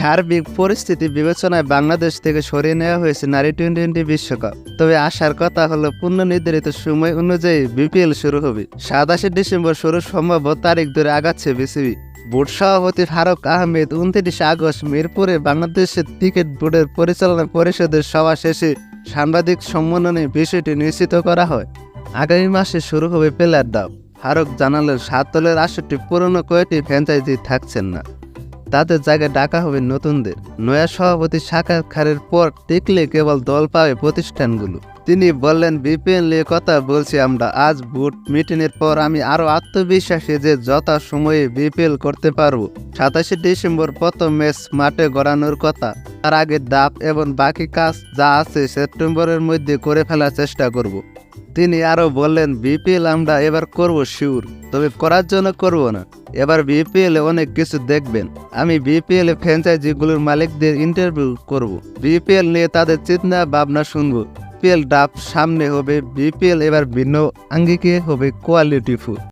সার্বিক পরিস্থিতি বিবেচনায় বাংলাদেশ থেকে সরিয়ে নেওয়া হয়েছে নারী টোয়েন্টি টোয়েন্টি বিশ্বকাপ। তবে আসার কথা হলো পূর্ণ নির্ধারিত সময় অনুযায়ী বিপিএল শুরু হবে। সাতাশে ডিসেম্বর শুরু সম্ভাব্য তারিখ ধরে আগাচ্ছে বিসিবি। বোর্ড সভাপতি ফারুক আহমেদ উনত্রিশে আগস্ট মিরপুরে বাংলাদেশের ক্রিকেট বোর্ডের পরিচালনা পরিষদের সভা শেষে সাংবাদিক সম্মেলনে বিষয়টি নিশ্চিত করা হয়। আগামী মাসে শুরু হবে প্লেয়ার ডাব ফারুক জানালেন, সাত দলের আটষট্টি পুরনো কয়েকটি ফ্র্যাঞ্চাইজি থাকছেন না। তাদের জায়গায় ডাকা হবে নতুনদের। নয়া সভাপতি সাক্ষাৎকারের পর টিকলে কেবল দল পাবে প্রতিষ্ঠানগুলো। তিনি বললেন বিপিএল নিয়ে কথা বলছি আমরা। আজ বুট মিটিংয়ের পর আমি আরও আত্মবিশ্বাসী যে যথা সময়ে বিপিএল করতে পারব। সাতাশে ডিসেম্বর প্রথম ম্যাচ মাঠে গড়ানোর কথা। তার আগে দাপ এবং বাকি কাজ যা আছে সেপ্টেম্বরের মধ্যে করে ফেলার চেষ্টা করব। তিনি আরও বললেন, বিপিএল আমরা এবার করব শিওর, তবে করার জন্য করব না। এবার বিপিএল অনেক কিছু দেখবেন। আমি বিপিএল ফ্র্যাঞ্চাইজিগুলোর মালিকদের ইন্টারভিউ করব। বিপিএল নিয়ে তাদের চিন্তা ভাবনা শুনব। বিপিএল ডাব সামনে হবে বিপিএল এবার ভিন্ন আঙ্গিকে হবে কোয়ালিটিফুল